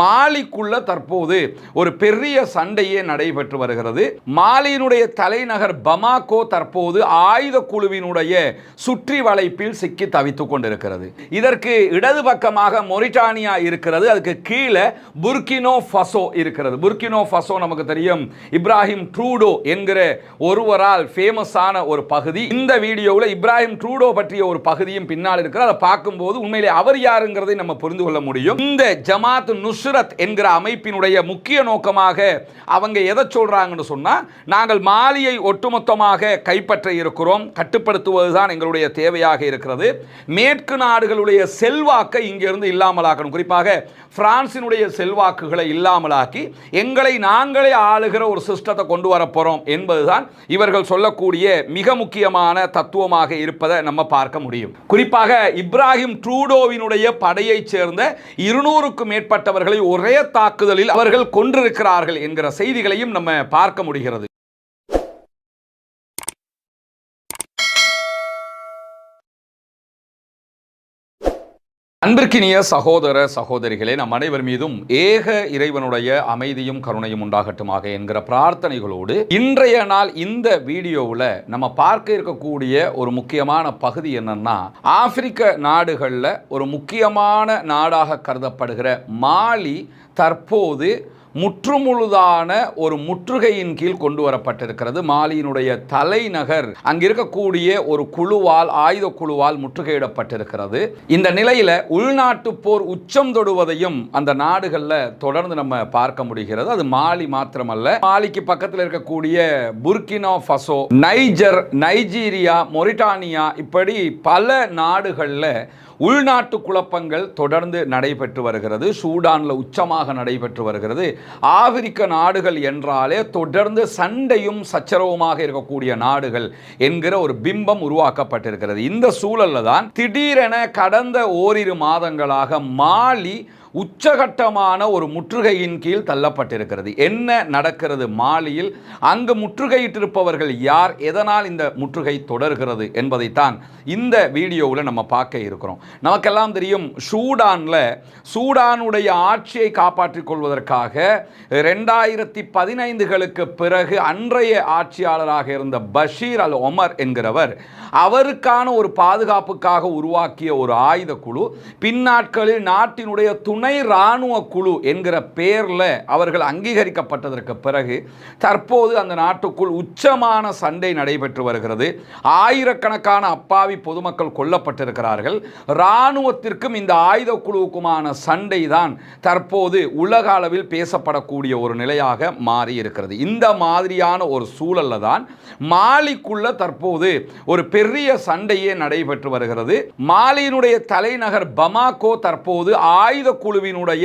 மாலிக்குள்ள தற்போது ஒரு பெரிய சண்டையே நடைபெற்று வருகிறது. மாலியினுடைய தலைநகர் பமாகோ தற்போது ஆயுத குழுவினுடைய சுற்றி வளைப்பில் சிக்கி தவித்துக் கொண்டிருக்கிறது. இதற்கு இடது பக்கமாக மொரிட்டானியா இருக்கிறது. அதுக்கு கீழே புர்கினோ ஃபசோ இருக்கிறது. புர்கினோ ஃபசோ நமக்கு தெரியும். இப்ராஹிம் ட்ரூடோ என்கிற ஒருவரால் ஃபேமஸான ஒரு பகுதி. இந்த வீடியோவில் இப்ராஹிம் ட்ரூடோ பற்றிய ஒரு பகுதியும் பின்னால் இருக்கிறது. அதை பார்க்கும்போது உண்மையிலே அவர் யாருங்கிறதை நம்ம புரிந்து கொள்ள முடியும். இந்த ஜமாத் நுஸ்ரத் என்கிற அமைப்பினுடைய முக்கிய நோக்கமாக அவங்க எதை சொல்கிறாங்கன்னு சொன்னால் நாங்கள் மாலியை ஒட்டுமொத்தமாக கைப்பற்ற இருக்கிறோம் கட்டுப்படுத்துவதுதான் எங்களுடைய தேவையாக இருக்கிறது. மேற்கு நாடுகளுடைய செல்வாக்கை இங்கிருந்து இல்லாமலாக்கணும். குறிப்பாக பிரான்சினுடைய செல்வாக்குகளை இல்லாமலாக்கி எங்களை நாங்களே ஆளுகிற ஒரு சிஸ்டத்தை கொண்டு வரப்போகிறோம் என்பதுதான் இவர்கள் சொல்லக்கூடிய மிக முக்கியமான தத்துவமாக இருப்பதை நம்ம பார்க்க முடியும். குறிப்பாக இப்ராஹிம் ட்ரூடோவினுடைய படையைச் சேர்ந்த இருநூறுக்கும் அவர்களை ஒரே தாக்குதலில் அவர்கள் கொன்றிருக்கிறார்கள் என்கிற செய்திகளையும் நம்ம பார்க்க முடிகிறது. அன்பிற்கினிய சகோதர சகோதரிகளே நம் அனைவர் மீதும் ஏக இறைவனுடைய அமைதியும் கருணையும் உண்டாகட்டுமாக என்கிற பிரார்த்தனைகளோடு இன்றைய நாள் இந்த வீடியோவில் நம்ம பார்க்க இருக்கக்கூடிய ஒரு முக்கியமான பகுதி என்னன்னா ஆப்பிரிக்க நாடுகளில் ஒரு முக்கியமான நாடாக கருதப்படுகிற மாலி தற்போது முற்றுமுழுதான ஒரு முற்றுகையின் கீழ் கொண்டு வரப்பட்டிருக்கிறது மாலியினுடைய தலைநகர் அங்கிருக்கக்கூடிய ஒரு குழுவால் ஆயுத குழுவால் முற்றுகையிடப்பட்டிருக்கிறது. இந்த நிலையில உள்நாட்டு போர் உச்சம் தொடுவதையும் அந்த நாடுகளில் தொடர்ந்து நம்ம பார்க்க முடிகிறது. அது மாலி மாத்திரமல்ல. மாலிக்கு பக்கத்தில் இருக்கக்கூடிய Burkina Faso Niger Nigeria Mauritania இப்படி பல நாடுகளில் உள்நாட்டு குழப்பங்கள் தொடர்ந்து நடைபெற்று வருகிறது. சூடானில் உச்சமாக நடைபெற்று வருகிறது. ஆப்பிரிக்க நாடுகள் என்றாலே தொடர்ந்து சண்டையும் சச்சரவுமாக இருக்கக்கூடிய நாடுகள் என்கிற ஒரு பிம்பம் உருவாக்கப்பட்டிருக்கிறது. இந்த சூழல்ல தான் திடீரென கடந்த ஓரிரு மாதங்களாக மாலி உச்சகட்டமான ஒரு முற்றுகையின் கீழ் தள்ளப்பட்டிருக்கிறது. என்ன நடக்கிறது மாலியில்? அங்கு முற்றுகையிட்டிருப்பவர்கள் யார்? எதனால் இந்த முற்றுகை தொடர்கிறது என்பதைத்தான் இந்த வீடியோவில் நம்ம பார்க்க இருக்கிறோம். நமக்கெல்லாம் தெரியும் சூடானில் சூடானுடைய ஆட்சியை காப்பாற்றிக் கொள்வதற்காக ரெண்டாயிரத்தி பதினைந்துகளுக்கு பிறகு அன்றைய ஆட்சியாளராக இருந்த பஷீர் அல் ஒமர் என்கிறவர் அவருக்கான ஒரு பாதுகாப்புக்காக உருவாக்கிய ஒரு ஆயுத குழு பின்னாட்களில் நாட்டினுடைய துணை இராணுவ குழு என்கிற பெயரில் அவர்கள் அங்கீகரிக்கப்பட்டதற்கு பிறகு தற்போது அந்த நாட்டுக்குள் உச்சமான சண்டை நடைபெற்று வருகிறது. ஆயிரக்கணக்கான அப்பாவி பொதுமக்கள் கொல்லப்பட்டிருக்கிறார்கள். இராணுவத்திற்கும் இந்த ஆயுத குழுவுக்குமான சண்டை தான் தற்போது உலக அளவில் பேசப்படக்கூடிய ஒரு நிலையாக மாறி இருக்கிறது. இந்த மாதிரியான ஒரு சூழல்ல தான் மாலிக்குள்ள தற்போது ஒரு பெரிய சண்டையே நடைபெற்று வருகிறது. மாலியினுடைய தலைநகர் பமாகோ தற்போது ஆயுத குழுவினுடைய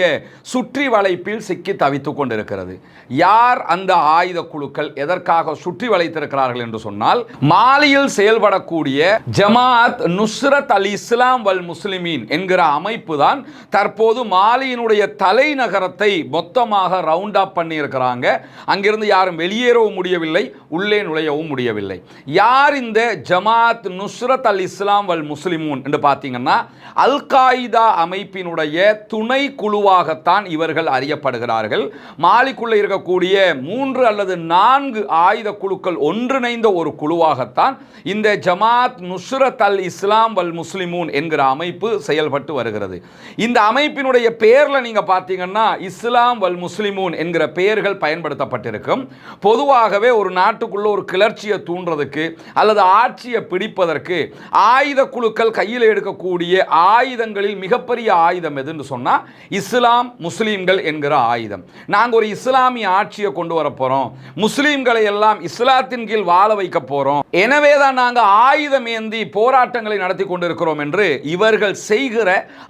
சுற்றி வளைப்பில் சிக்கி தவித்துக் கொண்டிருக்கிறது. யார் அந்த ஆயுத குழுக்கள் எதற்காக சுற்றி வளைத்திருக்கிறார்கள் என்று சொன்னால் மாலியில் செயல்படக்கூடிய ஜமாத் நுஸ்ரத் அல் இஸ்லாம் வல் முஸ்லிமீன் என்கிற அமைப்பு தான் தற்போது மாலியினுடைய தலைநகரத்தை மொத்தமாக ரவுண்ட் அப் பண்ணி இருக்கிறாங்க அங்கிருந்து யாரும் வெளியேறவும் முடியவில்லை உள்ளே நுழையவும் முடியவில்லை. யார் இந்த ஜமாத் நுஸ்ரத் அல் இஸ்லாம் வல் முஸ்லிமூன் என்று பார்த்தீங்கன்னா அல் காய்தா அமைப்பினுடைய துணை குழுவாகத்தான் இவர்கள் அறியப்படுகிறார்கள். மாலிக்குள்ளே இருக்கக்கூடிய மூன்று அல்லது நான்கு ஆயுத குழுக்கள் ஒன்றிணைந்த ஒரு குழுவாகத்தான் இந்த ஜமாத் நுஸ்ரத் அல் இஸ்லாம் வல் முஸ்லிமூன் என்கிற அமைப்பு செயல்பட்டு வருகிறது. இந்த அமைப்பினுடைய பெயரில் நீங்கள் பார்த்தீங்கன்னா இஸ்லாம் வல் முஸ்லிமூன் என்கிற பெயர்கள் பயன்படுத்தப்பட்டிருக்கும். பொதுவாகவே ஒரு நாட்டுக்குள்ள ஒரு கிளர்ச்சியை தூண்டுறதுக்கு அல்லது ஆட்சியை பிடிப்பதற்கு ஆயுத குழுக்கள் கையில் எடுக்கக்கூடிய ஆயுதங்களில் மிகப்பெரிய ஆயுதம் எதுன்னு சொன்னால் இஸ்லாம் முஸ்லீம்கள் என்கிற ஆயுதம். நாங்கள் ஒரு இஸ்லாமிய ஆட்சியை கொண்டு வர போகிறோம் முஸ்லீம்களை எல்லாம் இஸ்லாத்தின் கீழ் வாழ வைக்க போகிறோம் எனவே தான் நாங்கள் ஆயுதம் ஏந்தி போராட்டங்களை நடத்தி கொண்டிருக்கிறோம் என்று இவர்கள் செய்கிற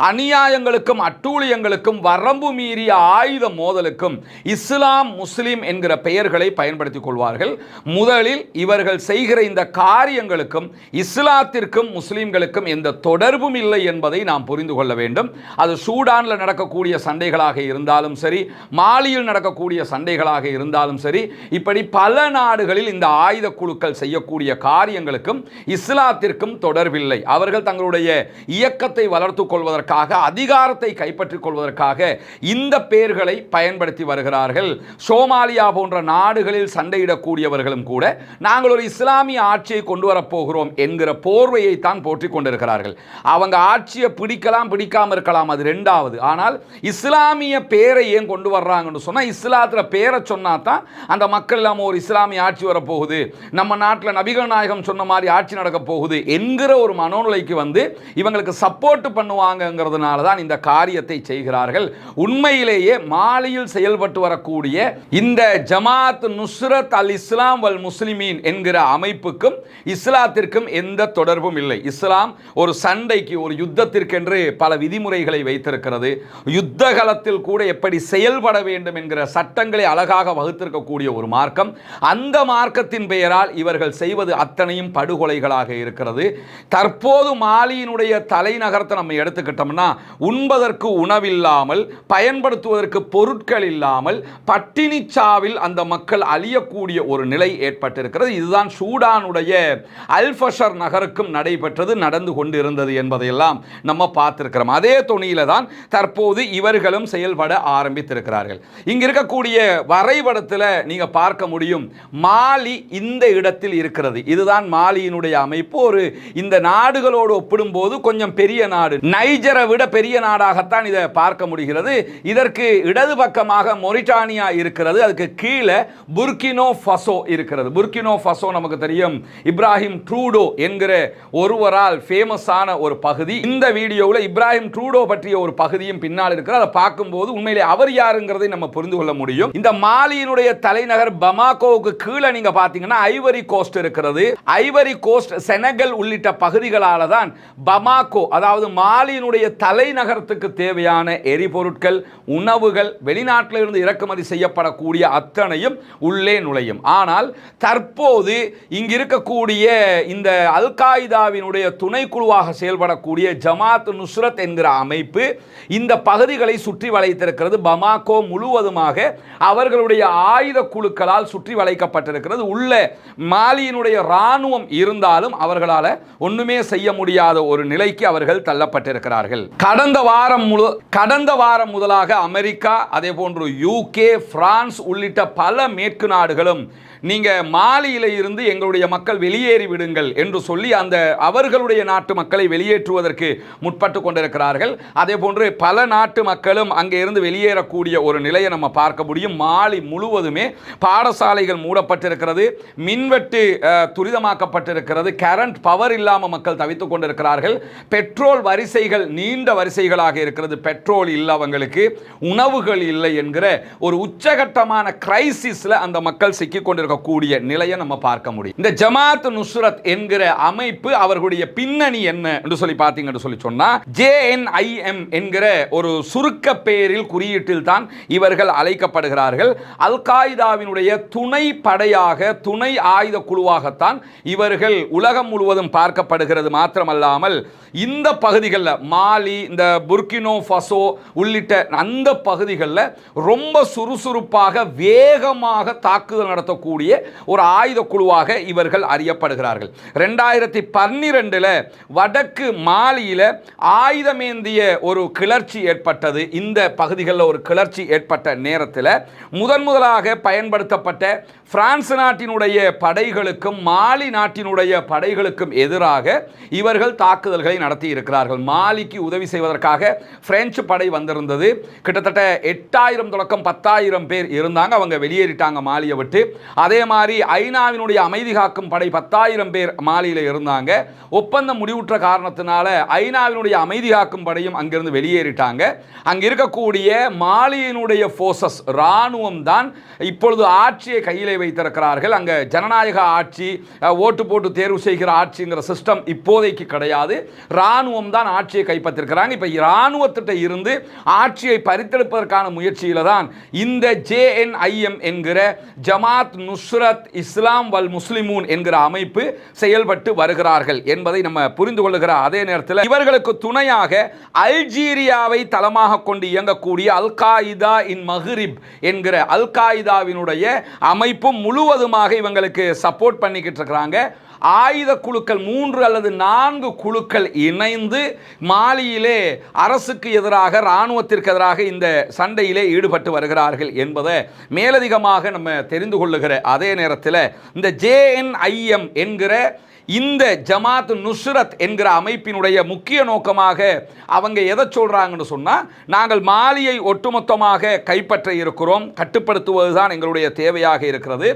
அநியாயங்களுக்கும் அட்டூழியங்களுக்கும் வரம்பு மீறிய ஆயுத மோதலுக்கும் இஸ்லாம் முஸ்லீம் என்கிற பெயர்களை பயன்படுத்திக் கொள்வார்கள். முதலில் இவர்கள் செய்கிற இந்த காரியங்களுக்கும் இஸ்லாத்திற்கும் முஸ்லீம்களுக்கும் எந்த தொடர்பும் இல்லை என்பதை நாம் புரிந்து கொள்ள வேண்டும். அது சூடானில் நடக்கக்கூடிய சண்டைகளாக இருந்தாலும் சரி மாலியில் நடக்கக்கூடிய சண்டைகளாக இருந்தாலும் சரி இப்படி பல நாடுகளில் இந்த ஆயுத குழுக்கள் செய்யக்கூடிய காரியங்களுக்கும் இஸ்லாத்திற்கும் தொடர்பில்லை. அவர்கள் தங்களுடைய இயக்கத்தை வளர்த்துக் கொள்வதற்காக அதிகாரத்தை கைப்பற்றிக் கொள்வதற்காக இந்த பெயர்களை பயன்படுத்தி வருகிறார்கள். சோமாலியா போன்ற நாடுகளில் சண்டையிடக்கூடியவர்களும் கூட நாங்கள் ஒரு இஸ்லாமிய ஆட்சியை கொண்டு வரப்போகிறோம் என்கிற போர்வையை தான் போற்றிக் கொண்டிருக்கிறார்கள். அவங்க ஆட்சியை பிடிக்கலாம் பிடிக்காம இருக்கலாம் அது ரெண்டாவது. ஆனால் இஸ்லாமிய பேரை ஏன் கொண்டு வர்றாங்கன்னு சொன்னால் இஸ்லாத்தில் பேரை சொன்னா தான் அந்த மக்கள் இல்லாமல் ஒரு இஸ்லாமிய ஆட்சி வரப்போகுது. நம்ம நாட்டில் நபிகள் நாயகம் சொன்ன மாதிரி ஆட்சி நடக்க போகுது என்கிற ஒரு மனோநிலைக்கு வந்து இவங்களுக்கு சப்போர்ட் பண்ணுவாங்கங்கிறதுனால தான் இந்த காரியத்தை செய்கிறார்கள். உண்மையிலேயே மாலியில் செயல்பட்டு வரக்கூடிய இந்த ஜமாத் நுஸ்ரத் அல் இஸ்லாம் வல் முஸ்லிமீன் என்கிற அமைப்புக்கும் இஸ்லாத்திற்கும் எந்த தொடர்பும் இல்லை. இஸ்லாம் ஒரு சண்டைக்கு ஒரு யுத்தத்திற்கென்று பல விதிமுறைகளை வைத்திருக்கிறது. யுத்த காலத்தில் கூட எப்படி செயல்பட வேண்டும் என்கிற சட்டங்களை அழகாக வகுத்திருக்கக்கூடிய ஒரு மார்க்கம். அந்த மார்க்கத்தின் பெயரால் இவர்கள் செய்வது அத்தனையும் படுகொலைகளாக இருக்கிறது. தற்போது மாலியினுடைய தலைநகரத்தை நம்ம எடுத்துக்கிட்டோம்னா உண்பதற்கு உணவில்லாமல் பயன்படுத்துவதற்கு பொருட்கள் இல்லாமல் பட்டினிச்சாவில் அந்த மக்கள் அழியக்கூடிய ஒரு நிலை ஏற்பட்டிருக்கிறது. இதுதான் சூடானுடைய அல்ஃபஷர் நகருக்கும் நடைபெற்றது நடந்து கொண்டிருந்தது என்பதையெல்லாம் நம்ம பார்த்திருக்கிறோம். அதே துணியில தான் தற்போது தற்போது இவர்களும் செயல்பட ஆரம்பித்திருக்கிறார்கள். இங்க இருக்கக்கூடிய வரைபடத்தில் நீங்க பார்க்க முடியும் மாலி இந்த இடத்தில் இருக்கிறது. இதுதான் மாலியினுடைய அமைப்பு. ஒரு இந்த நாடுகளோடு ஒப்பிடும்போது கொஞ்சம் பெரிய நாடு. நைஜரை விட பெரிய நாடாகத்தான் இதை பார்க்க முடிகிறது. இதற்கு இடது பக்கமாக மொரிட்டானியா இருக்கிறது. அதுக்கு கீழே புர்கினோ ஃபசோ இருக்கிறது. புர்கினோ ஃபசோ நமக்கு தெரியும். இப்ராஹிம் ட்ரூடோ என்கிற ஒருவரால் ஃபேமஸான ஒரு பகுதி. இந்த வீடியோவில் இப்ராஹிம் ட்ரூடோ பற்றிய ஒரு பகுதியும் பின்னால் இருக்கிறது அதை பார்க்கும்போது உண்மையிலே அவர் யாருங்கிறதை நம்ம புரிந்து கொள்ள முடியும். இந்த மாலியினுடைய தலைநகர் பமாகோவுக்கு கீழே நீங்க பார்த்தீங்கன்னா ஐவரி கோஸ்ட் இருக்கிறது. ஐவரி கோஸ்ட் செனகல் உள்ளிட்ட பகுதிகளால தான் பமாகோ அதாவது மாலியினுடைய தலைநகரத்துக்கு தேவையான எரிபொருட்கள் உணவுகள் வெளிநாட்டில் இருந்து இறக்குமதி செய்யப்படக்கூடிய அத்தனையும் உள்ளே நுழையும். ஆனால் தற்போது இங்கு இருக்கக்கூடிய இந்த அல் காய்தாவினுடைய துணைக்குழுவாக செயல்படக்கூடிய ஜமாத் நுஸ்ரத் என்கிற அமைப்பு இந்த பகுதிகளை சுற்றி வளைத்திருக்கிறது பமாகோ முழுவதுமாக அவர்களுடைய ஆயுத குழுக்களால் சுற்றி வளைக்கப்பட்டிருக்கிறது. உள்ள மாலியினுடைய இராணுவம் இருந்தாலும் அவர்களால் ஒன்றுமே செய்ய முடியாத ஒரு நிலைக்கு அவர்கள் தள்ளப்பட்டிருக்கிறார்கள். கடந்த வாரம் முழு கடந்த வாரம் முதலாக அமெரிக்கா அதே போன்று யூகே பிரான்ஸ் உள்ளிட்ட பல மேற்கு நாடுகளும் நீங்கள் மாலியில இருந்து எங்களுடைய மக்கள் வெளியேறி விடுங்கள் என்று சொல்லி அந்த அவர்களுடைய நாட்டு மக்களை வெளியேற்றுவதற்கு முற்பட்டு கொண்டிருக்கிறார்கள். அதே போன்று பல நாட்டு மக்களும் அங்கே இருந்து வெளியேறக்கூடிய ஒரு நிலையை நம்ம பார்க்க முடியும். மாலி முழுவதுமே பாடசாலைகள் மூடப்பட்டிருக்கிறது மின்வெட்டு துரிதமாக்கப்பட்டிருக்கிறது கரண்ட் பவர் இல்லாமல் மக்கள் தவித்துக் கொண்டிருக்கிறார்கள். பெட்ரோல் வரிசைகள் நீண்ட வரிசைகளாக இருக்கிறது. பெட்ரோல் இல்லை அவங்களுக்கு உணவுகள் இல்லை என்கிற ஒரு உச்சகட்டமான கிரைசிஸில் அந்த மக்கள் சிக்கிக் இருக்கக்கூடிய நிலையை நம்ம பார்க்க முடியும். இந்த ஜமாத் நுஸ்ரத் என்கிற அமைப்பு அவர்களுடைய பின்னணி என்ன என்று சொல்லி பார்த்தீங்கன்னு சொல்லி சொன்னா ஜேஎன்ஐஎம் என்கிற ஒரு சுருக்க பெயரில் குறியீட்டில் தான் இவர்கள் அழைக்கப்படுகிறார்கள். அல் காய்தாவினுடைய துணை படையாக துணை ஆயுத குழுவாகத்தான் இவர்கள் உலகம் முழுவதும் பார்க்கப்படுகிறது மாத்திரமல்லாமல் இந்த பகுதிகளில் மாலி இந்த புர்கினோ ஃபசோ உள்ளிட்ட அந்த பகுதிகளில் ரொம்ப சுறுசுறுப்பாக வேகமாக தாக்குதல் நடத்தக்கூடிய இருக்கக்கூடிய ஒரு ஆயுத குழுவாக இவர்கள் அறியப்படுகிறார்கள். ரெண்டாயிரத்தி பன்னிரெண்டில் வடக்கு மாலியில் ஆயுதமேந்திய ஒரு கிளர்ச்சி ஏற்பட்டது. இந்த பகுதிகளில் ஒரு கிளர்ச்சி ஏற்பட்ட நேரத்தில் முதன் முதலாக பயன்படுத்தப்பட்ட பிரான்ஸ் நாட்டினுடைய படைகளுக்கும் மாலி நாட்டினுடைய படைகளுக்கும் எதிராக இவர்கள் தாக்குதல்களை நடத்தி இருக்கிறார்கள் மாலிக்கு உதவி செய்வதற்காக பிரெஞ்சு படை வந்திருந்தது. கிட்டத்தட்ட எட்டாயிரம் தொடக்கம் பத்தாயிரம் பேர் இருந்தாங்க. அவங்க வெளியேறிட்டாங்க மாலியை விட்டு. அதே மாதிரி ஐநாவினுடைய அமைதி காக்கும் படை பத்தாயிரம் பேர் மாலியில் இருந்தாங்க. ஒப்பந்தம் முடிவுற்ற காரணத்தினால ஐநாவினுடைய அமைதி காக்கும் படையும் அங்கிருந்து வெளியேறிட்டாங்க. அங்க இருக்கக்கூடிய மாலியினுடைய ஃபோர்ஸஸ் இராணுவம் தான் இப்பொழுது ஆட்சியை கையிலே வைத்திருக்கிறார்கள். அங்கே ஜனநாயக ஆட்சி ஓட்டு போட்டு தேர்வு செய்கிற ஆட்சிங்கிற சிஸ்டம் இப்போதைக்கு கிடையாது. இராணுவம் தான் ஆட்சியை கைப்பற்றிருக்கிறாங்க. இப்போ இராணுவத்திட்ட இருந்து ஆட்சியை பறித்தெடுப்பதற்கான முயற்சியில தான் இந்த ஜேஎன்ஐஎம் என்கிற ஜமாத் நுஸ் நுஸ்ரத் இஸ்லாம் வல் முஸ்லிமூன் என்கிற அமைப்பு செயல்பட்டு வருகிறார்கள் என்பதை நம்ம புரிந்து கொள்ளுகிற அதே நேரத்தில் இவர்களுக்கு துணையாக அல்ஜீரியாவை தளமாக கொண்டு இயங்கக்கூடிய அல் காயிதா இன் மஹ்ரிப் என்கிற அல் காயிதாவினுடைய அமைப்பும் முழுவதுமாக இவங்களுக்கு சப்போர்ட் பண்ணிக்கிட்டு இருக்கிறாங்க. ஆயுத குழுக்கள் மூன்று அல்லது நான்கு குழுக்கள் இணைந்து மாலியிலே அரசுக்கு எதிராக இராணுவத்திற்கு எதிராக இந்த சண்டையிலே ஈடுபட்டு வருகிறார்கள் என்பதை மேலதிகமாக நம்ம தெரிந்து கொள்ளுகிற அதே நேரத்தில் இந்த ஜேஎன்ஐஎம் என்கிற இந்த ஜமாத் நுஸ்ரத் என்கிற அமைப்பினுடைய முக்கிய நோக்கமாக அவங்க எதை சொல்கிறாங்கன்னு சொன்னால் நாங்கள் மாலியை ஒட்டுமொத்தமாக கைப்பற்ற இருக்கிறோம் கட்டுப்படுத்துவதுதான் எங்களுடைய தேவையாக இருக்கிறது.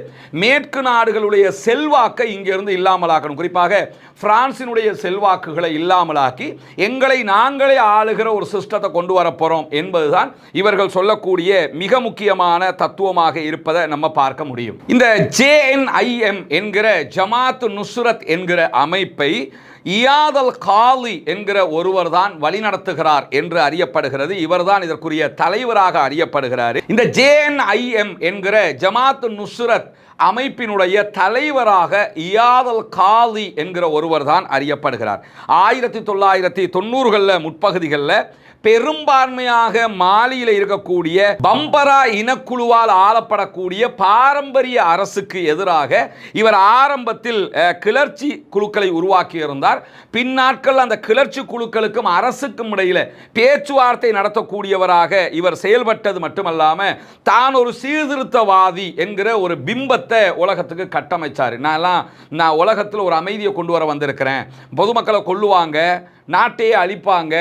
மேற்கு நாடுகளுடைய செல்வாக்கை இங்கிருந்து இல்லாமலாக்கணும். குறிப்பாக பிரான்சினுடைய செல்வாக்குகளை இல்லாமலாக்கி எங்களை நாங்களே ஆளுகிற ஒரு சிஸ்டத்தை கொண்டு வரப்போகிறோம் என்பதுதான் இவர்கள் சொல்லக்கூடிய மிக முக்கியமான தத்துவமாக இருப்பதை நம்ம பார்க்க முடியும். இந்த ஜேஎன்ஐஎம் என்கிற ஜமாத் நுஸ்ரத் என்கிற அமைப்பை இயாதல் காலி என்கிற ஒருவர் தான் வழிநடத்துகிறார் என்று அறியப்படுகிறது. இவர்தான் இதற்குரிய தலைவராக அறியப்படுகிறார். இந்த ஜேஎன்ஐஎம் என்கிற ஜமாத் நுஸ்ரத் அமைப்பினுடைய தலைவராக இயாதல் காலி என்கிற ஒருவர் தான் அறியப்படுகிறார். ஆயிரத்தி தொள்ளாயிரத்தி தொண்ணூறுகளில் முற்பகுதிகளில் பெரும்பான்மையாக மாலியில் இருக்கக்கூடிய பம்பரா இனக்குழுவால் ஆளப்படக்கூடிய பாரம்பரிய அரசுக்கு எதிராக இவர் ஆரம்பத்தில் கிளர்ச்சி குழுக்களை உருவாக்கியிருந்தார். பின்னாட்கள் அந்த கிளர்ச்சி குழுக்களுக்கும் அரசுக்கும் இடையில பேச்சுவார்த்தை நடத்தக்கூடியவராக இவர் செயல்பட்டது மட்டுமல்லாமல் தான் ஒரு சீர்திருத்தவாதி என்கிற ஒரு பிம்பத்தை உலகத்துக்கு கட்டமைச்சார். நான்லாம் நான் உலகத்தில் ஒரு அமைதியை கொண்டு வர வந்திருக்கிறேன். பொதுமக்களை கொள்ளுவாங்க நாட்டையே அழிப்பாங்க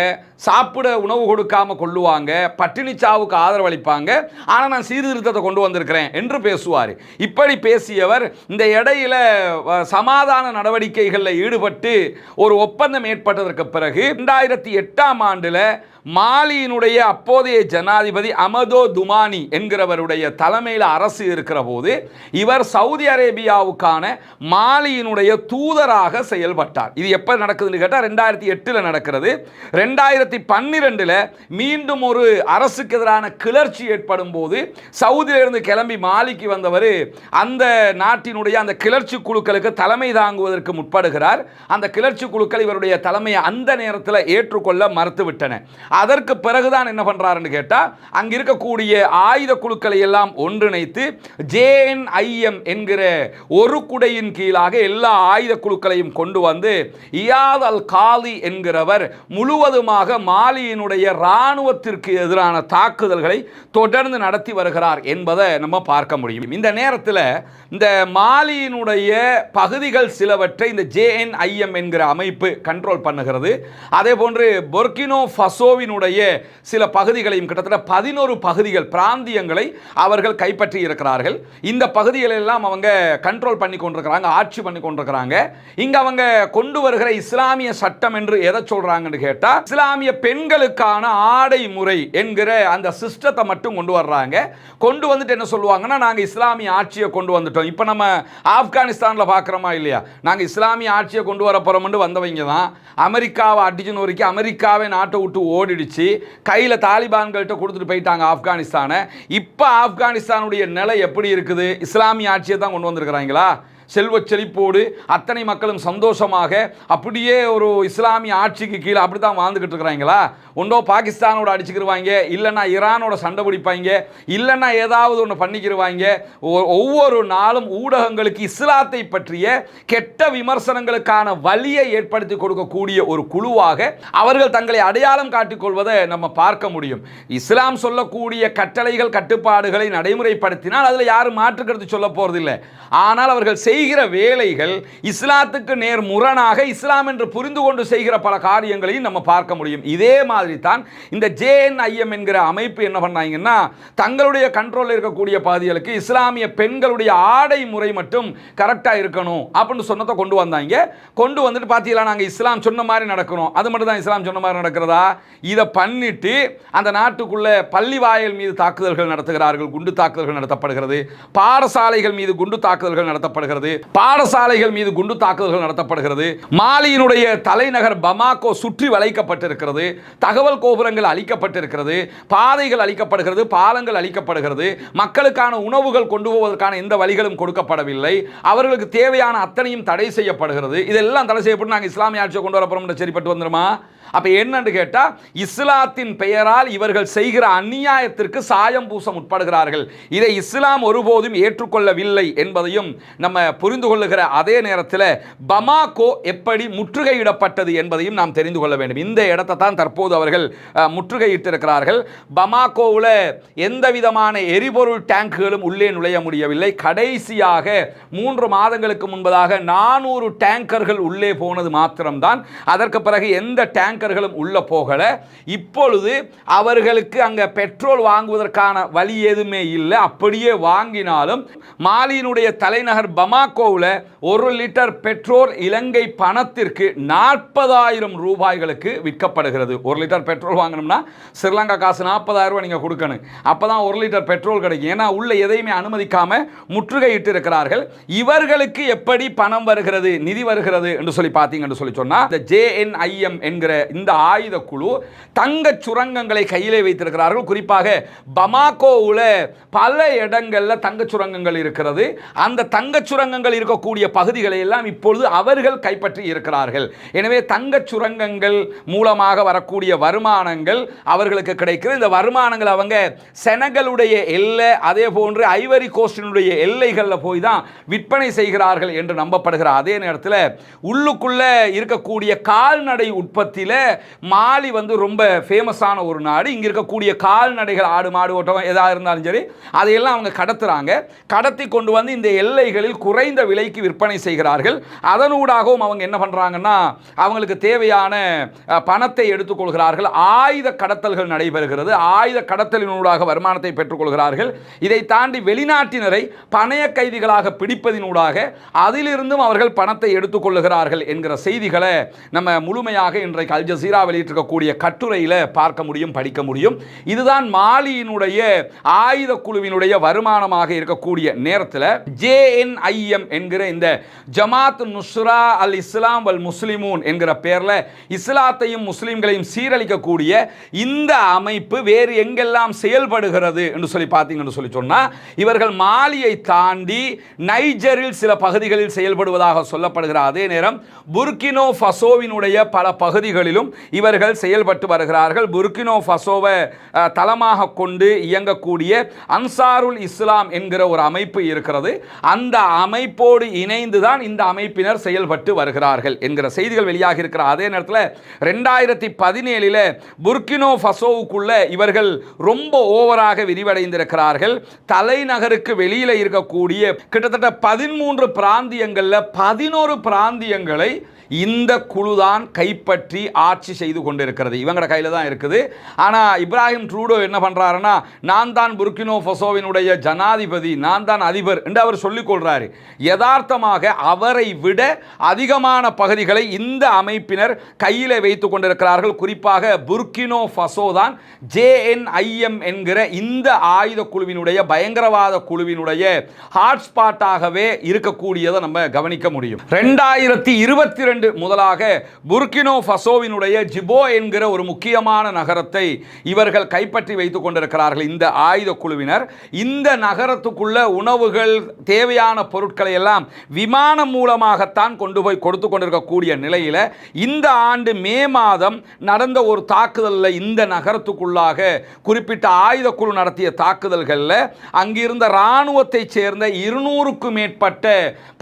சாப்பிட உணவு கொடுக்காம கொள்ளுவாங்க பட்டினி சாவுக்கு ஆதரவளிப்பாங்க ஆனால் நான் சீர்திருத்தத்தை கொண்டு வந்திருக்கிறேன் என்று பேசுவார். இப்படி பேசியவர் இந்த இடையில சமாதான நடவடிக்கைகளில் ஈடுபட்டு ஒரு ஒப்பந்தம் ஏற்பட்டதற்கு பிறகு ரெண்டாயிரத்தி எட்டாம் ஆண்டில் மாலியினுடைய அப்போதைய ஜனாதிபதி அமதோ துமானி என்கிறவருடைய தலைமையில் அரசு இருக்கிற போது இவர் சவுதி அரேபியாவுக்கான மாலியினுடைய தூதராக செயல்பட்டார். இது எப்போ நடக்குதுன்னு கேட்டால் ரெண்டாயிரத்தி எட்டில் நடக்கிறது. ரெண்டாயிரத்தி பன்னிரெண்டில் மீண்டும் ஒரு அரசுக்கு எதிரான கிளர்ச்சி ஏற்படும் போது சவுதியிலிருந்து கிளம்பி மாலிக்கு வந்தவர் அந்த நாட்டினுடைய அந்த கிளர்ச்சி குழுக்களுக்கு தலைமை தாங்குவதற்கு முற்படுகிறார். அந்த கிளர்ச்சி குழுக்கள் இவருடைய தலைமையை அந்த நேரத்தில் ஏற்றுக்கொள்ள மறுத்துவிட்டன. அதற்கு பிறகுதான் என்ன பண்ணுறாருன்னு கேட்டால் அங்கே இருக்கக்கூடிய ஆயுத குழுக்களை எல்லாம் ஒன்றிணைத்து ஜேஎன்ஐஎம் என்கிற ஒரு குடையின் கீழாக எல்லா ஆயுத குழுக்களையும் கொண்டு வந்து இயாத் அல் காலி என்கிறவர் முழுவதுமாக மாலியினுடைய இராணுவத்திற்கு எதிரான தாக்குதல்களை தொடர்ந்து நடத்தி வருகிறார் என்பதை நம்ம பார்க்க முடியும். இந்த நேரத்தில் இந்த மாலியினுடைய பகுதிகள் சிலவற்றை இந்த ஜேஎன்ஐஎம் என்கிற அமைப்பு கண்ட்ரோல் பண்ணுகிறது. அதே போன்று பொர்கினோ ஃபசோவினுடைய சில பகுதிகளையும் கிட்டத்தட்ட பதினோரு பகுதிகள் பிராந்தியங்களை அவர்கள் கைப்பற்றி இருக்கிறார்கள். இந்த பகுதிகளெல்லாம் அவங்க கண்ட்ரோல் பண்ணி கொண்டிருக்கிறாங்க ஆட்சி பண்ணி கொண்டிருக்கிறாங்க இங்க அவங்க கொண்டு வருகிற இஸ்லாமிய சட்டம் என்று எதை சொல்றாங்கன்னு கேட்டா இஸ்லாமிய பெண்களுக்கான ஆடை முறை என்கிற அந்த சிஸ்டத்தை மட்டும் கொண்டு வர்றாங்க. கொண்டு வந்துட்டு என்ன சொல்லுவாங்கன்னா நாங்க இஸ்லாமிய ஆட்சியை கொண்டு வந்துட்டோம். இப்போ நம்ம ஆப்கானிஸ்தானில் பார்க்குறோமா இல்லையா? நாங்கள் இஸ்லாமிய ஆட்சியை கொண்டு வர போகிறோம்னு வந்தவங்க தான். அமெரிக்காவை அடிச்சுன்னு வரைக்கும் அமெரிக்காவை நாட்டை விட்டு ஓடிடுச்சு. கையில் தாலிபான்கள்கிட்ட கொடுத்துட்டு போயிட்டாங்க ஆப்கானிஸ்தானை. இப்போ ஆப்கானிஸ்தானுடைய நிலை எப்படி இருக்குது? இஸ்லாமிய ஆட்சியை தான் கொண்டு வந்திருக்கிறாங்களா? செல்வச் செழிப்போடு அத்தனை மக்களும் சந்தோஷமாக அப்படியே ஒரு இஸ்லாமிய ஆட்சிக்கு கீழே அப்படி தான் வாழ்ந்துக்கிட்டு இருக்கிறாங்களா? ஒன்றோ பாகிஸ்தானோட அடிச்சுக்கிருவாங்க இல்லைன்னா ஈரானோட சண்டை பிடிப்பாங்க இல்லைன்னா ஏதாவது ஒன்று பண்ணிக்கிருவாங்க. ஒவ்வொரு நாளும் ஊடகங்களுக்கு இஸ்லாத்தை பற்றிய கெட்ட விமர்சனங்களுக்கான வழியை ஏற்படுத்தி கொடுக்கக்கூடிய ஒரு குழுவாக அவர்கள் தங்களை அடையாளம் காட்டிக்கொள்வதை நம்ம பார்க்க முடியும். இஸ்லாம் சொல்லக்கூடிய கட்டளைகள் கட்டுப்பாடுகளை நடைமுறைப்படுத்தினால் அதில் யாரும் மாற்றுக்கிறது சொல்ல போகிறதில்லை ஆனால் அவர்கள் செய்கிற வேலைகள் இஸ்லாத்துக்கு நேர் முரணாக இஸ்லாம் என்று புரிந்து கொண்டு செய்கிற பல காரியங்களையும் நம்ம பார்க்க முடியும். இதே மாதிரி தான் இந்த ஜேஎன்ஐஎம் என்கிற அமைப்பு என்ன பண்ணாங்கன்னா தங்களுடைய கண்ட்ரோலில் இருக்கக்கூடிய பாதிகளுக்கு இஸ்லாமிய பெண்களுடைய ஆடை முறை மட்டும் கரெக்டாக இருக்கணும் அப்படின்னு சொன்னதை கொண்டு வந்தாங்க. கொண்டு வந்துட்டு பார்த்தீங்களா நாங்கள் இஸ்லாம் சொன்ன மாதிரி நடக்கிறோம். அது மட்டும் தான் இஸ்லாம் சொன்ன மாதிரி நடக்கிறதா? இதை பண்ணிட்டு அந்த நாட்டுக்குள்ளே பள்ளி வாயல் மீது தாக்குதல்கள் நடத்துகிறார்கள் குண்டு தாக்குதல்கள் நடத்தப்படுகிறது பாடசாலைகள் மீது குண்டு தாக்குதல்கள் நடத்தப்படுகிறது. பாடசாலைகள் மீது குண்டு தாக்குதல்கள் நடத்தப்படுகிறது மாலியினுடைய தலைநகர் பமாக்கோ சுற்றி வளைக்கப்பட்டிருக்கிறது தகவல் கோபுரங்கள் அளிக்கப்பட்டிருக்கிறது பாதைகள் அளிக்கப்படுகிறது பாலங்கள் அளிக்கப்படுகிறது மக்களுக்கான உணவுகள் கொண்டு போவதற்கான எந்த வழிகளும் கொடுக்கப்படவில்லை அவர்களுக்கு தேவையான அத்தனையும் தடை செய்யப்படுகிறது. இதெல்லாம் தடை செய்யப்பட்டு நாங்கள் இஸ்லாமிய ஆட்சியை கொண்டு வரப்போறோம் சரிப்பட்டு வந்துருமா? அப்போ என்னன்னு கேட்டால் இஸ்லாத்தின் பெயரால் இவர்கள் செய்கிற அந்நியாயத்திற்கு சாயம் பூச முற்படுகிறார்கள். இதை இஸ்லாம் ஒருபோதும் ஏற்றுக்கொள்ளவில்லை என்பதையும் நம்ம புரிந்து கொள்ளுகிற அதே நேரத்தில் பமாகோ எப்படி முற்றுகையிடப்பட்டது என்பதையும் நாம் தெரிந்து கொள்ள வேண்டும். இந்த இடத்தை தான் தற்போது அவர்கள் முற்றுகையிட்டிருக்கிறார்கள். பமாகோவில் எந்த விதமான எரிபொருள் டேங்குகளும் உள்ளே நுழைய முடியவில்லை. கடைசியாக மூன்று மாதங்களுக்கு முன்பதாக நானூறு டேங்கர்கள் உள்ளே போனது மாத்திரம்தான். அதற்கு பிறகு எந்த டேங்கர்களும் உள்ளே போகலை. இப்பொழுது அவர்களுக்கு அங்கே பெட்ரோல் வாங்குவதற்கான வழி எதுவுமே இல்லை. அப்படியே வாங்கினாலும் மாலியினுடைய தலைநகர் பமாக்கோவில் ஒரு லிட்டர் பெட்ரோல் இலங்கை பணத்திற்கு நாற்பதாயிரம் ரூபாய்களுக்கு விற்கப்படுகிறது. ஒரு லிட்டர் பெட்ரோல் வாங்கணும்னா ஸ்ரீலங்கா காசு நாற்பதாயிரம் ரூபாய் நீங்கள் கொடுக்கணும். அப்போ தான் ஒரு லிட்டர் பெட்ரோல் கிடைக்கும். ஏன்னா உள்ள எதையுமே அனுமதிக்காமல் முற்றுகையிட்டு இருக்கிறார்கள் இவர்களுக்கு எப்படி பணம் வருகிறது நிதி வருகிறது என்று சொல்லி பார்த்தீங்கன்னு சொல்லி சொன்னால் இந்த ஜேஎன்ஐஎம் என்கிற இந்த ஆயுத குழு தங்க சுரங்கங்களை கையிலே வைத்திருக்கிறார்கள். குறிப்பாக பமாகோவில் பல இடங்களில் தங்க சுரங்கங்கள் இருக்கிறது. அந்த தங்க சுரங்கங்கள் இருக்கக்கூடிய பகுதிகளை எல்லாம் இப்பொழுது அவர்கள் கைப்பற்றி இருக்கிறார்கள். எனவே தங்க சுரங்கங்கள் மூலமாக வரக்கூடிய வருமானங்கள் அவர்களுக்கு கிடைக்கிறது. இந்த வருமானங்கள் அவங்க செனகளுடைய எல்லை அதே போன்று ஐவரி கோஸ்டினுடைய எல்லைகளில் போய் தான் விற்பனை செய்கிறார்கள் என்று நம்பப்படுகிற அதே நேரத்தில் உள்ளுக்குள்ளே இருக்கக்கூடிய கால்நடை உற்பத்தியில் மாலி வந்து ரொம்ப ஃபேமஸான ஒரு நாடு. இங்கே இருக்கக்கூடிய கால்நடைகள் ஆடு மாடு ஓட்டம் எதாக இருந்தாலும் சரி அதையெல்லாம் அவங்க கடத்துறாங்க. கடத்தி கொண்டு வந்து இந்த எல்லைகளில் குறைந்த விலைக்கு விற்பனை செய்கிறார்கள். அதனூடாகவும் அவங்க என்ன பண்ணுறாங்கன்னா அவங்களுக்கு தேவையான பணத்தை எடுத்துக்கொள்கிறார்கள். ஆயுத கடத்தல்கள் நடைபெறுகிறது. ஆயுத கடத்தலினூடாக வருமானத்தை பெற்றுக்கொள்கிறார்கள். இதை தாண்டி வெளிநாட்டினரை பணைய கைதிகளாக பிடிப்பதினூடாக அதிலிருந்தும் அவர்கள் பணத்தை எடுத்துக்கொள்ளுகிறார்கள் என்கிற செய்திகளை நம்ம முழுமையாக இன்றைக்கு அல் ஜசீரா வெளியிட்டிருக்கக்கூடிய கட்டுரையில் பார்க்க முடியும் படிக்க முடியும். இதுதான் மாலியினுடைய ஆயுத குழுவினுடைய வருமானமாக இருக்கக்கூடிய நேரத்தில் ஜேஎன்ஐஎம் என்கிற இந்த ஜமாத் நுஸ்ரா அல் இஸ்லாம் வல் முஸ்லிமூன் என்கிற பேரில் இஸ்லாத்தையும் முஸ்லீம்களையும் சீரழிக்கக்கூடிய இந்த அமைப்பு வேறு எங்கெல்லாம் செயல்படுகிறது என்று சொல்லி பார்த்தீங்கன்னு சொல்லி சொன்னால் இவர்கள் மாலியை தாண்டி நைஜரில் சில பகுதிகளில் செயல்படுவதாக சொல்லப்படுகிற அதே நேரம் புர்கினோ ஃபசோவினுடைய பல பகுதிகளில் பகுதிகளிலும் இவர்கள் செயல்பட்டு வருகிறார்கள். புர்கினோ ஃபசோவை தளமாக கொண்டு இயங்கக்கூடிய அன்சாருல் இஸ்லாம் என்கிற ஒரு அமைப்பு இருக்கிறது. அந்த அமைப்போடு இணைந்து தான் இந்த அமைப்பினர் செயல்பட்டு வருகிறார்கள் என்கிற செய்திகள் வெளியாக இருக்கிற அதே நேரத்தில் ரெண்டாயிரத்தி பதினேழில் புர்கினோ ஃபசோவுக்குள்ள இவர்கள் ரொம்ப ஓவராக விரிவடைந்திருக்கிறார்கள். தலைநகருக்கு வெளியில் இருக்கக்கூடிய கிட்டத்தட்ட பதிமூன்று பிராந்தியங்களில் பதினோரு பிராந்தியங்களை இந்த குழு தான் கைப்பற்றி ஆட்சி செய்து கொண்டிருக்கிறது. இவங்களோட கையில் தான் இருக்குது. ஆனால் இப்ராஹிம் ட்ரூடோ என்ன பண்ணுறாருன்னா நான் தான் புர்கினோ ஃபசோவினுடைய ஜனாதிபதி நான் தான் அதிபர் என்று அவர் சொல்லிக்கொள்கிறாரு யதார்த்தமாக அவரை விட அதிகமான பகுதிகளை இந்த அமைப்பினர் கையில் வைத்து கொண்டிருக்கிறார்கள். குறிப்பாக புர்கினோ ஃபசோ தான் ஜேஎன்ஐஎம் என்கிற இந்த ஆயுத குழுவினுடைய பயங்கரவாத குழுவினுடைய ஹாட்ஸ்பாட்டாகவே இருக்கக்கூடியதை நம்ம கவனிக்க முடியும். ரெண்டாயிரத்தி இருபத்தி இரண்டு முதலாக புர்கினோ ஃபசோவினுடைய ஜிபோ என்கிற ஒரு முக்கியமான நகரத்தை இவர்கள் கைப்பற்றி வைத்துக் கொண்டிருக்கிறார்கள் இந்த ஆயுத குழுவினர். இந்த நகரத்துக்குள்ள உணவுகள் தேவையான பொருட்களை எல்லாம் விமானம் மூலமாகத்தான் கொண்டு போய் கொடுத்து கொண்டிருக்கக்கூடிய நிலையில் இந்த ஆண்டு மே மாதம் நடந்த ஒரு தாக்குதலில் இந்த நகரத்துக்குள்ளாக குறிப்பிட்ட ஆயுத குழு நடத்திய தாக்குதல்களில் அங்கிருந்த இராணுவத்தைச் சேர்ந்த இருநூறுக்கும் மேற்பட்ட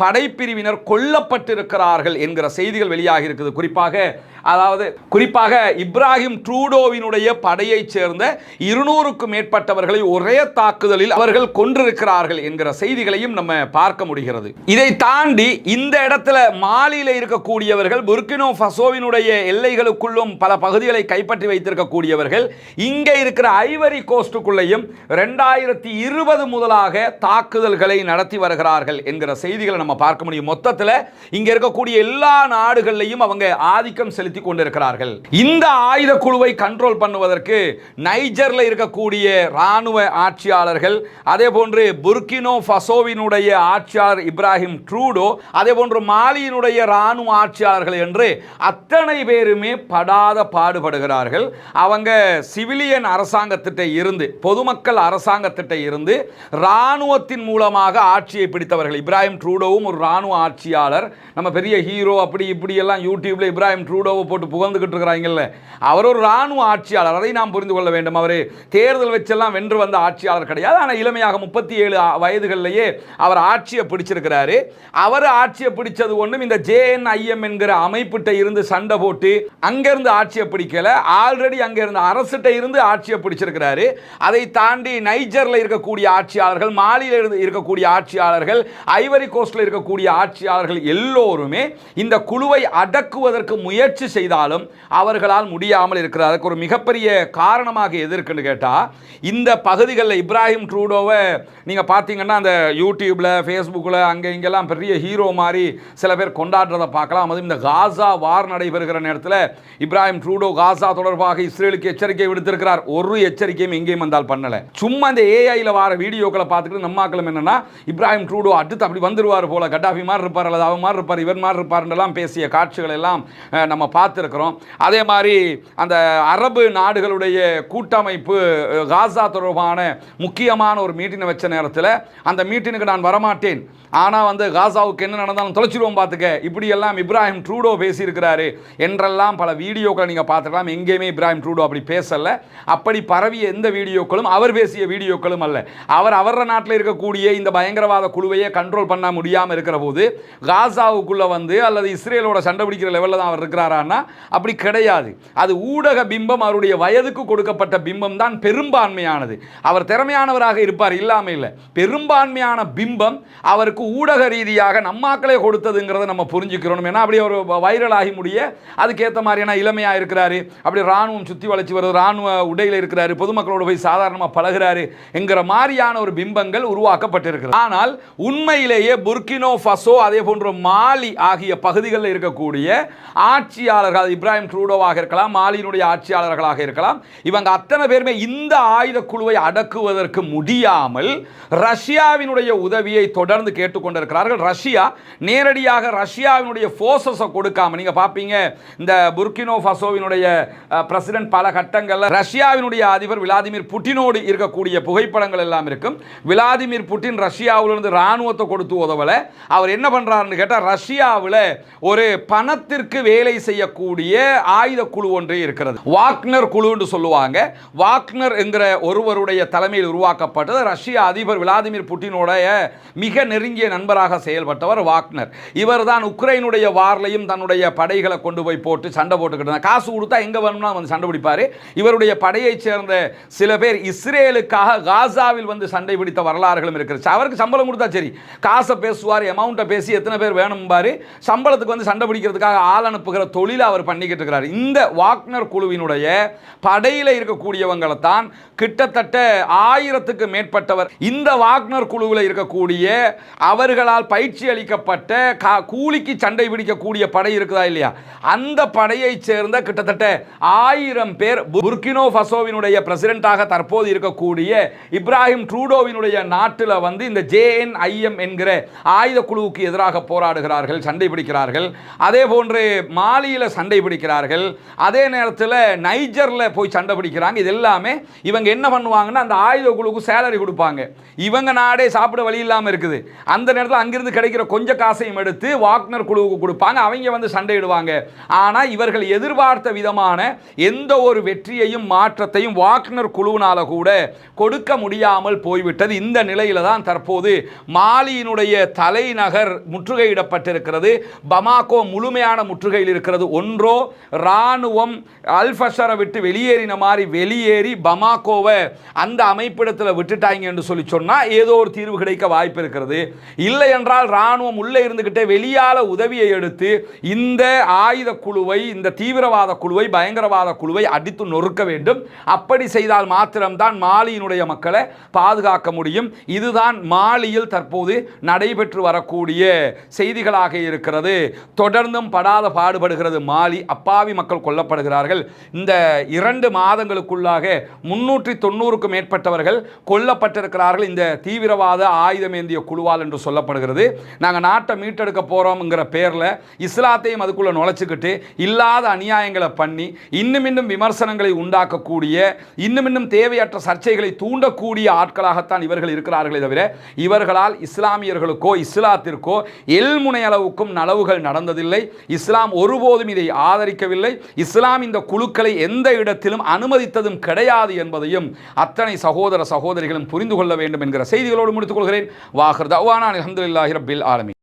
படைப்பிரிவினர் கொல்லப்பட்டிருக்கிறார்கள் என்கிற செய்திகள் வெளியாகி இருக்குது. குறிப்பாக அதாவது குறிப்பாக இப்ராஹிம் ட்ரூடோவினுடைய படையைச் சேர்ந்த இருநூறுக்கும் மேற்பட்டவர்களை ஒரே தாக்குதலில் அவர்கள் கொன்றிருக்கிறார்கள் என்கிற செய்திகளையும் நம்ம பார்க்க முடிகிறது. இதை தாண்டி இந்த இடத்துல மாலியில் இருக்கக்கூடியவர்கள் புர்கினோ ஃபசோவினுடைய எல்லைகளுக்குள்ளும் பல பகுதிகளை கைப்பற்றி வைத்திருக்கக்கூடியவர்கள் இங்கே இருக்கிற ஐவரி கோஸ்டுக்குள்ளேயும் ரெண்டாயிரத்தி இருபது முதலாக தாக்குதல்களை நடத்தி வருகிறார்கள் என்கிற செய்திகளை நம்ம பார்க்க முடியும். மொத்தத்தில் இங்கே இருக்கக்கூடிய எல்லா நாடுகள்லையும் அவங்க ஆதிக்கம் செலுத்தி கொண்டிருக்கிறார்கள். இந்த ஆயுத குழுவை கண்ட்ரோல் பண்ணுவதற்கு நைஜர்ல இருக்கக்கூடிய ராணுவ ஆட்சியாளர்கள் அதே போன்று புர்கினோ ஃபசோவினுடைய ஆட்சியாளர் இப்ராஹிம் ட்ரூடோ அதே போன்று மாலியினுடைய ராணுவ ஆட்சியாளர்கள் என்று அத்தனை பேருமே படாத பாடுபடுகிறார்கள். அவங்க சிவிலியன் அரசாங்கத்திட்ட இருந்து பொதுமக்கள் அரசாங்கத்திட்ட இருந்து இராணுவத்தின் மூலமாக ஆட்சியை பிடித்தவர்கள். இப்ராஹிம் ட்ரூடோவும் ஒரு இராணுவ ஆட்சியாளர். நம்ம பெரிய ஹீரோ அப்படி அப்படி இப்படி எல்லாம் யூடியூப்ல இப்ராஹிம் ட்ரூடோவை போட்டு புகழ்ந்துக்கிட்டு இருக்கிறாங்கல்ல அவர் ஒரு ராணுவ ஆட்சியாளர். அதை நாம் புரிந்து கொள்ள வேண்டும். அவர் தேர்தல் வச்செல்லாம் வென்று வந்த ஆட்சியாளர் கிடையாது. ஆனால் இளமையாக முப்பத்தி ஏழு வயதுகளிலேயே அவர் ஆட்சியை பிடிச்சிருக்கிறாரு. அவர் ஆட்சியை பிடிச்சது ஒன்றும் இந்த ஜேஎன்ஐஎம் என்கிற அமைப்பிட்ட இருந்து சண்டை போட்டு அங்கேருந்து ஆட்சியை பிடிக்கல. ஆல்ரெடி அங்கே இருந்த அரசுகிட்ட இருந்து ஆட்சியை பிடிச்சிருக்கிறாரு. அதை தாண்டி நைஜரில் இருக்கக்கூடிய ஆட்சியாளர்கள் மாலியில் இருந்து இருக்கக்கூடிய ஆட்சியாளர்கள் ஐவரி கோஸ்டில் இருக்கக்கூடிய ஆட்சியாளர்கள் எல்லோருமே இந்த குழுவை அடக்குவதற்கு முயற்சி செய்தாலும் அவர்களால் முடியாமல் இருக்கிறார். அதுக்கு ஒரு மிகப்பெரிய காரணமாக எது இருக்குன்னு இந்த பகுதிகளில் இப்ராஹிம் ட்ரூடோவை நீங்கள் பார்த்தீங்கன்னா அந்த யூடியூப்பில் ஃபேஸ்புக்கில் அங்கே இங்கெல்லாம் பெரிய ஹீரோ மாதிரி சில பேர் கொண்டாடுறதை பார்க்கலாம். அதுவும் இந்த காசா வார் நடைபெறுகிற நேரத்தில் இப்ராஹிம் ட்ரூடோ காசா தொடர்பாக இஸ்ரேலுக்கு எச்சரிக்கை விடுத்திருக்கிறார். ஒரு எச்சரிக்கையும் எங்கேயும் வந்தால் பண்ணலை. சும்மா இந்த ஏஐயில் வர வீடியோக்களை பார்த்துட்டு நம்மாக்களும் என்னென்னா இப்ராஹிம் ட்ரூடோ அடுத்து அப்படி வந்துருவார் போல. கட்டாஃபி மாதிரி இருப்பார் அல்லது அவன் மாதிரி இருப்பார் இவன் மாதிரி இருப்பார்ன்றலாம் பேசிய காட்சிகள் எல்லாம் நம்ம பார்த்துருக்குறோம். அதே மாதிரி அந்த அரபு நாடுகளுடைய கூட்டமைப்பு காசா தொடர்பான முக்கியமான ஒரு மீட்டினை வச்ச நேரத்தில் அந்த மீட்டினுக்கு நான் வரமாட்டேன். ஆனால் வந்து காசாவுக்கு என்ன நடந்தாலும் தொலைச்சிருவோம் பார்த்துக்க இப்படியெல்லாம் இப்ராஹிம் ட்ரூடோ பேசியிருக்கிறாரு. என்றெல்லாம் பல வீடியோக்களை நீங்கள் பார்த்துக்கலாம் எங்கேயுமே இப்ராஹிம் ட்ரூடோ அப்படி பேசலை. அப்படி பரவிய எந்த வீடியோக்களும் அவர் பேசிய வீடியோக்களும் அல்ல. அவர் அவர நாட்டில் இருக்கக்கூடிய இந்த பயங்கரவாத குழுவையே கண்ட்ரோல் பண்ண முடியாமல் இருக்கிற போது காசாவுக்குள்ளே வந்து அல்லது இஸ்ரேலோட சண்டை பிடிக்கிற லெவலில் தான் அவர் இருக்கிறாரான்னா அப்படி கிடையாது. அது ஊடக பிம்பம் அவருடைய வயதுக்கு கொடுக்கப்பட்ட பிம்பம் தான் பெரும்பான்மையானது. அவர் திறமையானவராக இருப்பார் இல்லாமல் இல்லை. பெரும்பான்மையான பிம்பம் அவருக்கு ஊடக ரீதியாக நம்மாக்களே கொடுத்ததுங்கிறத நம்ம புரிஞ்சுக்கிறோம் ஏன்னா அப்படி ஒரு வைரல் ஆகி முடிய அதுக்கேற்ற மாதிரியான இளமையாக இருக்கிறாரு. அப்படி ராணுவம் சுற்றி வளைச்சி வருது. இராணுவ உடையில் இருக்கிறாரு. பொதுமக்களோட போய் சாதாரணமாக பழகுறாரு என்கிற மாதிரியான ஒரு பிம்பங்கள் உருவாக்கப்பட்டிருக்கிறது. ஆனால் உண்மையிலேயே புர்கினோ ஃபசோ அதே போன்ற மாலி ஆகிய பகுதிகளில் இருக்கக்கூடிய ஆட்சியாளர்கள் இப்ராஹிம் ட்ரூடோவாக இருக்கலாம் மாலியினுடைய ஆட்சியாளர்களாக இருக்கலாம் இவங்க அத்தனை பேருமே இந்த ஆயுத குழுவை அடக்குவதற்கு முடியாமல் ரஷ்யாவினுடைய உதவியை தொடர்ந்து கேட்டு கேட்டுக்கொண்டிருக்கிறார்கள். ரஷ்யா நேரடியாக ரஷ்யாவினுடைய ஃபோர்ஸஸை கொடுக்காம நீங்கள் பார்ப்பீங்க இந்த புர்கினோ ஃபசோவினுடைய பிரசிடென்ட் பல கட்டங்களில் ரஷ்யாவினுடைய அதிபர் விளாதிமிர் புட்டினோடு இருக்கக்கூடிய புகைப்படங்கள் எல்லாம் இருக்கும். விளாதிமிர் புட்டின் ரஷ்யாவிலிருந்து இராணுவத்தை கொடுத்து உதவலை. அவர் என்ன பண்ணுறாருன்னு கேட்டால் ரஷ்யாவில் ஒரு பணத்திற்கு வேலை செய்யக்கூடிய ஆயுத குழு ஒன்று இருக்கிறது. வாக்னர் குழுன்னு சொல்லுவாங்க. வாக்னர் என்கிற ஒருவருடைய தலைமையில் உருவாக்கப்பட்டது. ரஷ்ய அதிபர் விளாதிமிர் புட்டினுடைய மிக நெருங்கிய நெருங்கிய நண்பராக செயல்பட்டவர் வாக்னர். இவர் தான் உக்ரைனுடைய வார்லையும் தன்னுடைய படைகளை கொண்டு போய் போட்டு சண்டை போட்டுக்கிட்டு இருந்தார். காசு கொடுத்தா எங்கே வேணும்னா வந்து சண்டை பிடிப்பார். இவருடைய படையைச் சேர்ந்த சில பேர் இஸ்ரேலுக்காக காசாவில் வந்து சண்டை பிடித்த வரலாறுகளும் இருக்கிறது. அவருக்கு சம்பளம் கொடுத்தா சரி. காசை பேசுவார் அமௌண்ட்டை பேசி எத்தனை பேர் வேணும்பாரு சம்பளத்துக்கு வந்து சண்டை பிடிக்கிறதுக்காக ஆள் அனுப்புகிற தொழிலை அவர் பண்ணிக்கிட்டு இருக்கிறார். இந்த வாக்னர் குழுவினுடைய படையில் இருக்கக்கூடியவங்களை தான் கிட்டத்தட்ட ஆயிரத்துக்கு மேற்பட்டவர் இந்த வாக்னர் குழுவில் இருக்கக்கூடிய அவர்களால் பயிற்சி அளிக்கப்பட்ட கா- கூலிக்கு சண்டை பிடிக்கக்கூடிய படை இருக்குதா இல்லையா? அந்த படையைச் சேர்ந்த கிட்டத்தட்ட ஆயிரம் பேர் புர்கினோ ஃபசோவினுடைய பிரசிடென்ட்டாக தற்போது இருக்கக்கூடிய இப்ராஹிம் ட்ரூடோவினுடைய நாட்டில் வந்து இந்த ஜேஎன்ஐஎம் என்கிற ஆயுத குழுவுக்கு எதிராக போராடுகிறார்கள் சண்டை பிடிக்கிறார்கள். அதே போன்று மாலியில் சண்டை பிடிக்கிறார்கள். அதே நேரத்தில் நைஜரில் போய் சண்டை பிடிக்கிறாங்க. இது எல்லாமே இவங்க என்ன பண்ணுவாங்கன்னா அந்த ஆயுத குழுவுக்கு சேலரி கொடுப்பாங்க. இவங்க நாடே சாப்பிட வழி இல்லாமல் இருக்குது. அந்த அந்த நேரத்தில் அங்கிருந்து கிடைக்கிற கொஞ்சம் காசையும் எடுத்து வாக்னர் குழுவுக்கு கொடுப்பாங்க. அவங்க வந்து சண்டையிடுவாங்க. ஆனால் இவர்கள் எதிர்பார்த்த விதமான எந்த ஒரு வெற்றியையும் மாற்றத்தையும் வாக்னர் குழுவினால கூட கொடுக்க முடியாமல் போய்விட்டது. இந்த நிலையில தான் தற்போது மாலியினுடைய தலைநகர் முற்றுகையிடப்பட்டிருக்கிறது. பமாகோ முழுமையான முற்றுகையில் இருக்கிறது. ஒன்றோ இராணுவம் அல்ஃபஷரை விட்டு வெளியேறின மாதிரி வெளியேறி பமாகோவை அந்த அமைப்பிடத்தில் விட்டுட்டாங்க என்று சொல்லி சொன்னால் ஏதோ ஒரு தீர்வு கிடைக்க வாய்ப்பு இருக்கிறது. இல்லை என்றால் இராணுவம் உள்ளே இருந்துக்கிட்டே வெளியால் உதவியை எடுத்து இந்த ஆயுத குழுவை இந்த தீவிரவாத குழுவை பயங்கரவாத குழுவை அடித்து நொறுக்க வேண்டும். அப்படி செய்தால் மாத்திரம்தான் மாலியினுடைய மக்களை பாதுகாக்க முடியும். இதுதான் மாலியில் தற்போது நடைபெற்று வரக்கூடிய செய்திகளாக இருக்கிறது. தொடர்ந்தும் படாத பாடுபடுகிறது மாலி. அப்பாவி மக்கள் கொல்லப்படுகிறார்கள். இந்த இரண்டு மாதங்களுக்குள்ளாக முன்னூற்றி தொண்ணூறுக்கும் மேற்பட்டவர்கள் கொல்லப்பட்டிருக்கிறார்கள். இந்த தீவிரவாத ஆயுதமேந்திய குழுவால் என்று சொல்லப்படுகிறது. நாங்கள் நாட்டை மீட்டெடுக்க போகிறோம்ங்கிற பேரில் இஸ்லாத்தையும் அதுக்குள்ளே நுழைச்சிக்கிட்டு இல்லாத அநியாயங்களை பண்ணி இன்னும் இன்னும் விமர்சனங்களை உண்டாக்கக்கூடிய இன்னும் இன்னும் தேவையற்ற சர்ச்சைகளை தூண்டக்கூடிய ஆட்களாகத்தான் இவர்கள் இருக்கிறார்களே தவிர இவர்களால் இஸ்லாமியர்களுக்கோ இஸ்லாத்திற்கோ எல்முனை அளவுக்கும் நலவுகள் நடந்ததில்லை. இஸ்லாம் ஒருபோதும் இதை ஆதரிக்கவில்லை. இஸ்லாம் இந்த குழுக்களை எந்த இடத்திலும் அனுமதித்ததும் கிடையாது என்பதையும் அத்தனை சகோதர சகோதரிகளும் புரிந்து கொள்ள வேண்டும் என்கிற செய்திகளோடு முடித்துக் கொள்கிறேன். வாஹர் தவான. அலமதுல்லாஹி ரபில் ஆலமி